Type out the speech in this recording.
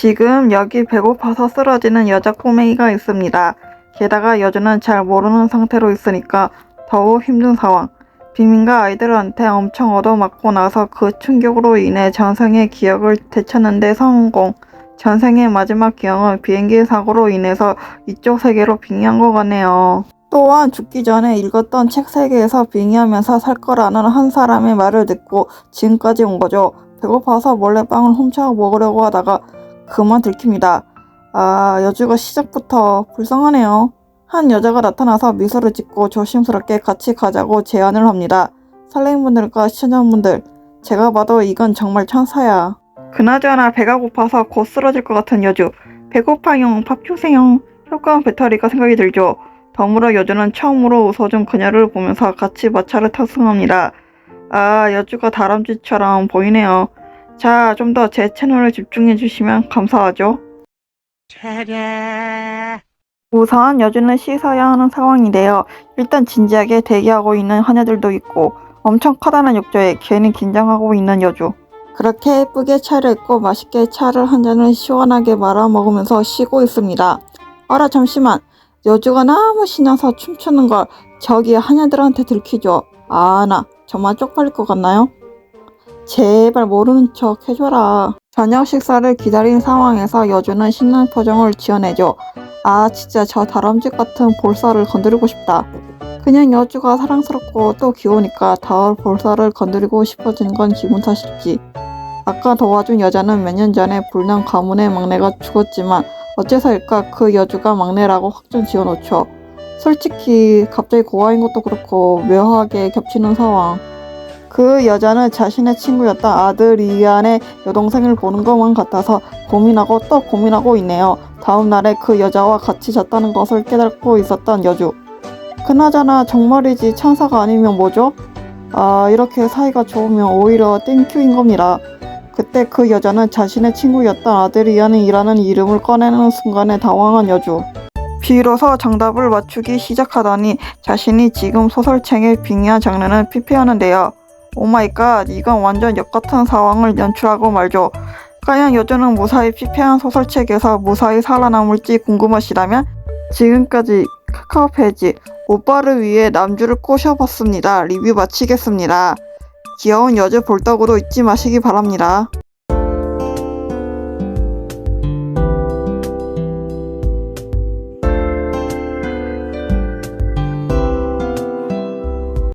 지금 여기 배고파서 쓰러지는 여자 꼬맹이가 있습니다. 게다가 여주는 잘 모르는 상태로 있으니까 더욱 힘든 상황. 빅민과 아이들한테 엄청 얻어맞고 나서 그 충격으로 인해 전생의 기억을 되찾는데 성공. 전생의 마지막 기억은 비행기 사고로 인해서 이쪽 세계로 빙의한 것 같네요. 또한 죽기 전에 읽었던 책 세계에서 빙의하면서 살 거라는 한 사람의 말을 듣고 지금까지 온 거죠. 배고파서 몰래 빵을 훔쳐 먹으려고 하다가 그만 들킵니다. 아, 여주가 시작부터 불쌍하네요. 한 여자가 나타나서 미소를 짓고 조심스럽게 같이 가자고 제안을 합니다. 설레임분들과 시청자분들, 제가 봐도 이건 정말 천사야. 그나저나 배가 고파서 곧 쓰러질 것 같은 여주. 배고파용, 밥 주세요. 효과음 배터리가 생각이 들죠. 덤으로 여주는 처음으로 웃어준 그녀를 보면서 같이 마차를 탑승합니다. 아, 여주가 다람쥐처럼 보이네요. 자, 좀 더 제 채널에 집중해 주시면 감사하죠. 우선 여주는 씻어야 하는 상황인데요. 일단 진지하게 대기하고 있는 하녀들도 있고 엄청 커다란 욕조에 괜히 긴장하고 있는 여주. 그렇게 예쁘게 차를 입고 맛있게 차를 한 잔을 시원하게 말아 먹으면서 쉬고 있습니다. 어라 잠시만 여주가 너무 신나서 춤추는 걸 저기 하녀들한테 들키죠. 아나 정말 쪽팔릴 것 같나요? 제발 모르는 척 해줘라. 저녁 식사를 기다린 상황에서 여주는 신난 표정을 지어내죠. 아 진짜 저 다람쥐 같은 볼살을 건드리고 싶다. 그냥 여주가 사랑스럽고 또 귀여우니까 더 볼살을 건드리고 싶어지는 건 기분 탓일지. 아까 도와준 여자는 몇 년 전에 불량 가문의 막내가 죽었지만 어째서일까 그 여주가 막내라고 확정 지어놓죠. 솔직히 갑자기 고아인 것도 그렇고 묘하게 겹치는 상황. 그 여자는 자신의 친구였던 아들 이안의 여동생을 보는 것만 같아서 고민하고 또 고민하고 있네요. 다음 날에 그 여자와 같이 잤다는 것을 깨닫고 있었던 여주. 그나저나 정말이지 천사가 아니면 뭐죠? 아 이렇게 사이가 좋으면 오히려 땡큐인 겁니다. 그때 그 여자는 자신의 친구였던 아드리안이라는 이름을 꺼내는 순간에 당황한 여주. 비로소 정답을 맞추기 시작하더니 자신이 지금 소설책에 빙의한 장르는 피폐하는데요. 오마이갓 이건 완전 역같은 상황을 연출하고 말죠. 과연 여주는 무사히 피폐한 소설책에서 무사히 살아남을지 궁금하시다면 지금까지 카카오 페이지 오빠를 위해 남주를 꼬셔봤습니다. 리뷰 마치겠습니다. 귀여운 여주 볼떡으로 잊지 마시기 바랍니다.